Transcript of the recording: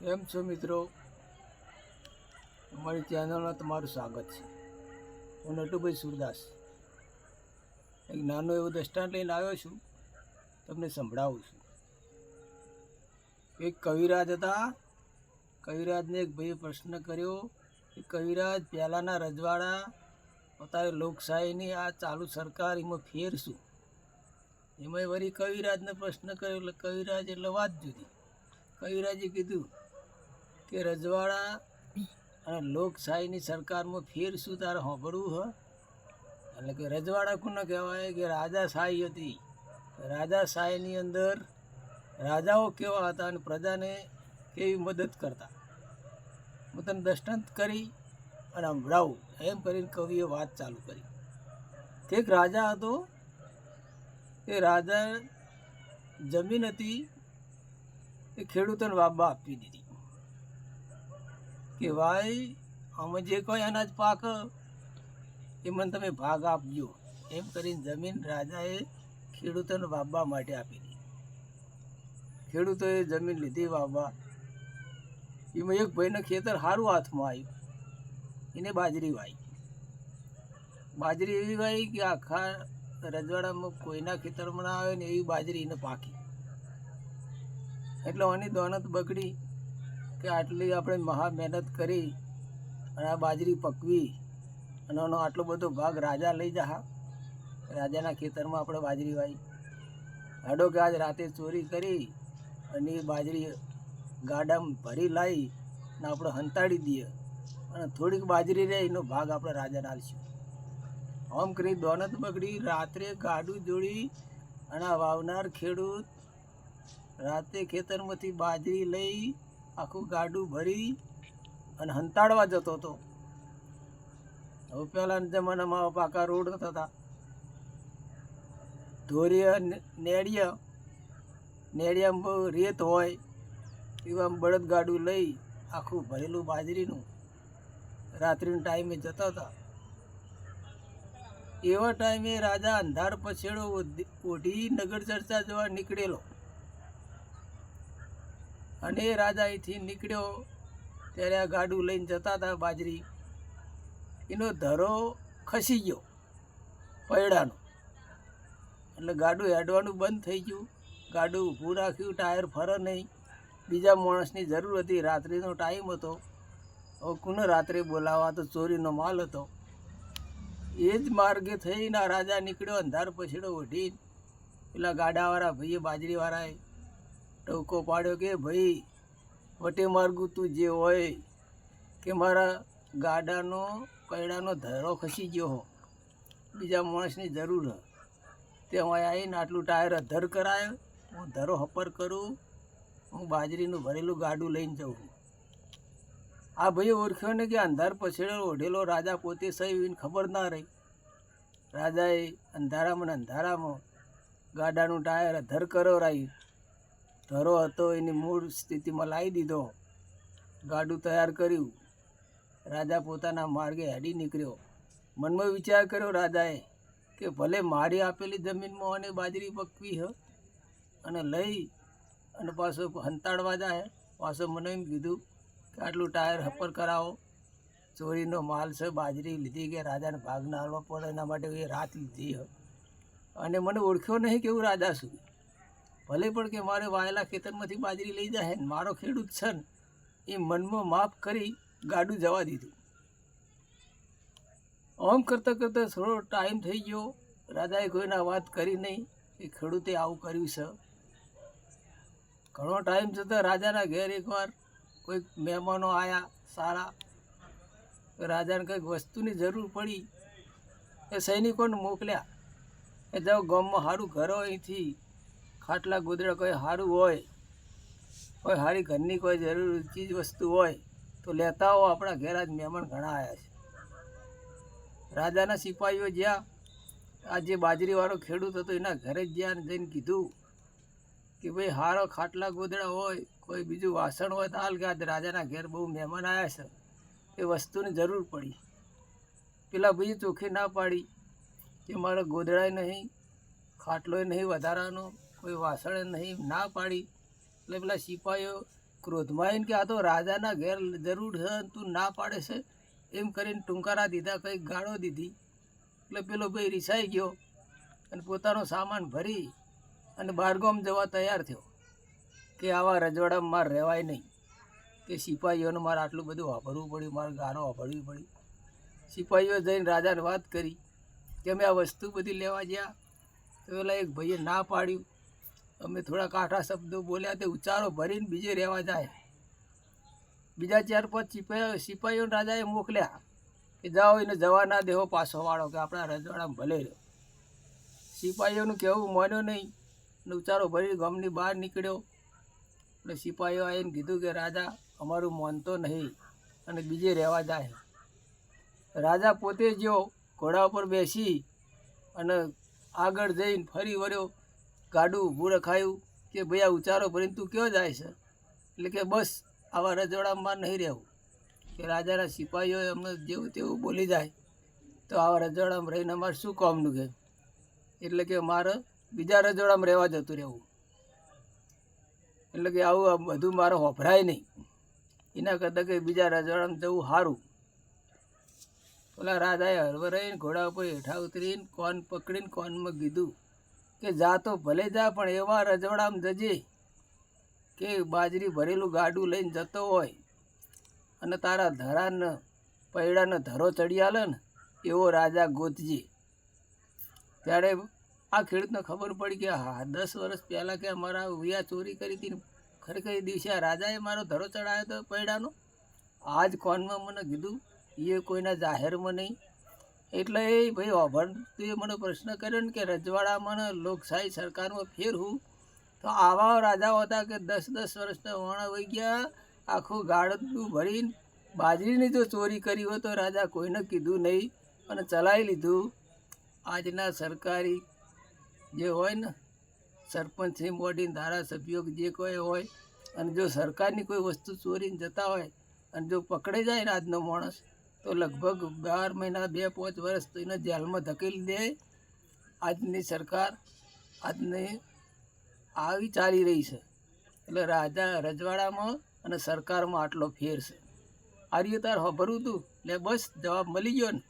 કેમ છો મિત્રો? અમારી ચેનલમાં તમારું સ્વાગત છે. હું નટુભાઈ સુરદાસ. એક નાનો એવો દ્રષ્ટાંત લઈને આવ્યો છું. તમને સંભળાવું છું. એક કવિરાજ હતા. કવિરાજને એક ભાઈએ પ્રશ્ન કર્યો કે, કવિરાજ, પહેલાંના રજવાડા અત્યારે લોકશાહીની આ ચાલુ સરકાર એમાં ફેર શું? એમાં વળી કવિરાજને પ્રશ્ન કર્યો, એટલે કવિરાજ એટલે વાત જુદી કવિરાજે કીધું કે રજવાડા અને લોકશાહીની સરકારમાં ફેર શું તારે સાંભળવું હ. એટલે કે રજવાડા કોને કહેવાય? કે રાજાશાહી હતી. રાજાશાહીની અંદર રાજાઓ કેવા હતા અને પ્રજાને કેવી મદદ કરતા? હું તને દૃષ્ટાંત કરી અને સંભળાવું એમ કરીને કવિએ વાત ચાલુ કરી. કે એક રાજા હતો. એ રાજા જમીન હતી. એ ખેડૂતોને વાબા આપી દીધી. કે ભાઈ, અમે જે કોઈ અનાજ પાક એ મને તમે ભાગ આપજો. એમ કરીને જમીન રાજાએ ખેડૂતોને વાવવા માટે આપી દીધી. ખેડૂતોએ જમીન લીધી વાવવા. એમાં એક ભાઈને ખેતર સારું હાથમાં આવ્યું. એને બાજરી વાઈ બાજરી એવી વાઈ કે આખા રજવાડામાં કોઈના ખેતરમાં ના આવે ને એવી બાજરી એને પાકી. એટલે આની દોનત બગડી. કે આટલી આપણે મહા મહેનત કરી અને આ બાજરી પકવી અને એનો આટલો બધો ભાગ રાજા લઈ જા રાજાના ખેતરમાં આપણે બાજરી વાઈ હાડો કે આજ રાતે ચોરી કરી અને એ બાજરી ગાડામાં ભરી લાવી ને આપણે હંતાડી દઈએ અને થોડીક બાજરી રહે એનો ભાગ આપણે રાજાને આલશું. આમ કરી દોનત બગડી, રાત્રે ગાડું જોડી અને વાવનાર ખેડૂત રાતે ખેતરમાંથી બાજરી લઈ આખું ગાડું ભરી અને હંતાડવા જતો હતો. હવે પહેલાના જમાનામાં પાકા રોડ થતા હતા. ધોરીય નેડિયા નેડિયામાં રેત હોય એવા બળદ ગાડું લઈ આખું ભરેલું બાજરીનું રાત્રિના ટાઈમે જતા હતા. એવા ટાઈમે રાજા અંધાર પછેડો ઓઢી નગર ચર્ચા જવા નીકળેલો. અને એ રાજા અહીંથી નીકળ્યો. ત્યારે આ ગાડું લઈને જતા હતા બાજરી. એનો ધરો ખસી ગયો પૈડાનો. એટલે ગાડું હેડવાનું બંધ થઈ ગયું. ગાડું ઊભું રાખ્યું, ટાયર ફરે નહીં. બીજા માણસની જરૂર હતી. રાત્રિનો ટાઈમ હતો. હવે કોને રાત્રે બોલાવવા? તો ચોરીનો માલ હતો. એ જ માર્ગે થઈને રાજા નીકળ્યો. અંધાર પછીડો ઓઢી પેલા ગાડાવાળા ભાઈએ બાજરીવાળાએ ટોકો પાડ્યો કે, ભાઈ, વટે માર્ગું તું જે હોય કે મારા ગાડાનો, કૈડાનો ધરો ખસી ગયો હો. બીજા માણસની જરૂર હ. તે હું આવીને આટલું ટાયર અધર કરાયો. હું ધરો હપર કરું, હું બાજરીનું ભરેલું ગાડું લઈને જાઉં. આ ભાઈ ઓળખ્યો ને કે અંધાર પછેડેલો ઓઢેલો રાજા પોતે સહીને ખબર ના રહી. રાજાએ અંધારામાં ને અંધારામાં ગાડાનું ટાયર અધર કરાવ્યું ધરો હતો, એની મૂળ સ્થિતિમાં લાવી દીધો. ગાડું તૈયાર કર્યું. રાજા પોતાના માર્ગે હેડી નીકળ્યો. મનમાં વિચાર કર્યો, રાજાએ, કે ભલે મારી આપેલી જમીનમાં અને બાજરી પકવી હ, અને લઈ અને પાછો હંતાડવા જાય. પાછો મને એમ કીધું કે, આટલું ટાયર હપર કરાવો. ચોરીનો માલ છે, બાજરી લીધી કે રાજાને ભાગ ના હાલવા પડે, એના માટે એ રાત લીધી હ. અને મને ઓળખ્યો નહીં કેવું રાજા છું. ભલે પણ કે મારે વાયેલા ખેતરમાંથી બાજરી લઈ જાય ને મારો ખેડૂત છે ને, એ મનમાં માફ કરી ગાડું જવા દીધું. આમ કરતાં કરતાં થોડો ટાઈમ થઈ ગયો. રાજાએ કોઈના વાત કરી નહીં કે ખેડૂતે આવું કર્યું છે. ઘણો ટાઈમ જતાં રાજાના ઘેર એકવાર કોઈક મહેમાનો આવ્યા સારા. રાજાને કંઈક વસ્તુની જરૂર પડી. એ સૈનિકોને મોકલ્યા. એ જાઓ, ગામમાં સારું ઘર અહીંથી. ખાટલા ગોદડા કોઈ સારું હોય, કોઈ સારી ઘરની કોઈ જરૂર ચીજ વસ્તુ હોય, તો લેતા હો આપણા ઘેર આજ મહેમાન ઘણા આવ્યા છે. રાજાના સિપાહીઓ જ્યાં, આ જે બાજરીવાળો ખેડૂત હતો, એના ઘરે જ જ્યાં જઈને કીધું કે ભાઈ હારો ખાટલા ગોદડા હોય, કોઈ બીજું વાસણ હોય, તો હાલ કે આજે રાજાના ઘેર બહુ મહેમાન આવ્યા છે. એ વસ્તુની જરૂર પડી. પેલા બીજી ચોખ્ખી ના પાડી કે મારે ગોદડાય નહીં, ખાટલોય નહીં વધારાનો કોઈ વાસણે નહીં, ના પાડી. એટલે પેલા સિપાહીઓ ક્રોધમાં આવીને કે આ તો રાજાના ઘેર જરૂર છે તું ના પાડે છે. એમ કરીને ટૂંકારા દીધા, કંઈક ગાળો દીધી. એટલે પેલો ભાઈ રિસાઈ ગયો અને પોતાનો સામાન ભરી અને બારગામ જવા તૈયાર થયો કે આવા રજવાડામાં મારે રહેવાય નહીં, કે સિપાહીઓને મારે આટલું બધું વાપરવું પડ્યું, મારે ગારો વાપરવી પડી સિપાહીઓ જઈને રાજાને વાત કરી કે અમે આ વસ્તુ બધી લેવા ગયા તો પેલા એક ભાઈએ ના પાડ્યું. અમે થોડા કાઠા શબ્દો બોલ્યા તે ઉચ્ચારો ભરીને બીજે રહેવા જાય. બીજા ચાર પાંચ સિપાહીઓ સિપાહીઓ રાજાએ મોકલ્યા કે જાઓ એને જવા ના દેવો પાછો વાળો કે આપણા રજવાડામાં ભલે રહ્યો સિપાહીઓનું કહેવું માન્યો નહીં અને ઉચ્ચારો ભરી ગામની બહાર નીકળ્યો. એટલે સિપાહીઓ આવીને કીધું કે રાજા, અમારું માનતો નહીં અને બીજે રહેવા જાય. રાજા પોતે જ્યો ઘોડા ઉપર બેસી અને આગળ જઈને ફરી વળ્યો. ગાડું ઊભું રખાયું કે ભાઈ આ ઉચારો ભરીને તું ક્યાં જાય છે? એટલે કે બસ, આવા રજવાડામાં નહીં રહેવું. કે રાજાના સિપાહીઓ એમને જેવું તેવું બોલી જાય, તો આવા રજવાડામાં રહીને અમારે શું કામનું કે એટલે કે મારે બીજા રજવાડામાં રહેવા જતું રહેવું. એટલે કે આવું બધું મારે વપરાય નહીં. એના કરતાં કે બીજા રજવાડામાં જવું સારું. પેલા રાજાએ રહીને ઘોડા ઉપર હેઠા ઉતરીને કોન પકડીને કોનમાં કીધું કે જા તો ભલે જા, પણ એવા રજવાડામાં જજે કે બાજરી ભરેલું ગાડું લઈને જતો હોય અને તારા ધરાને, પૈડાને ધરો ચડી આલે ને, એવો રાજા ગોતજે. ત્યારે આ ખેડૂતને ખબર પડી કે હા, દસ વર્ષ પહેલાં કે અમારા વિયા ચોરી કરી હતી ખરેખર એ દિવસે આ રાજાએ મારો ધરો ચડાવ્યો હતો પૈડાનો? આજ કોનમાં મને કીધું, એ કોઈના જાહેરમાં નહીં. એટલે એ ભાઈ અભણ તું મને પ્રશ્ન કર્યો ને કે રજવાડામાં લોકશાહી સરકારમાં ફેરવું તો આવા રાજાઓ હતા કે દસ દસ વર્ષના વણા વહી ગયા, આખું ગાળતું ભરીને બાજરીની જો ચોરી કરી હોય તો રાજા કોઈને કીધું નહીં અને ચલાવી લીધું. આજના સરકારી જે હોય ને સરપંચથી મોટી ધારાસભ્યો જે કોઈ હોય, અને જો સરકારની કોઈ વસ્તુ ચોરીને જતા હોય અને જો પકડે જાય ને આજનો માણસ તો લગભગ બાર મહિના, બે, પાંચ વર્ષ તો એને જેલમાં ધકેલી દે. આજની સરકાર આજની આવી ચાલી રહી છે. એટલે રાજા રજવાડામાં અને સરકારમાં આટલો ફેર છે. આ રીતે તાર ખબરું હતું એટલે બસ, જવાબ મળી ગયો ને.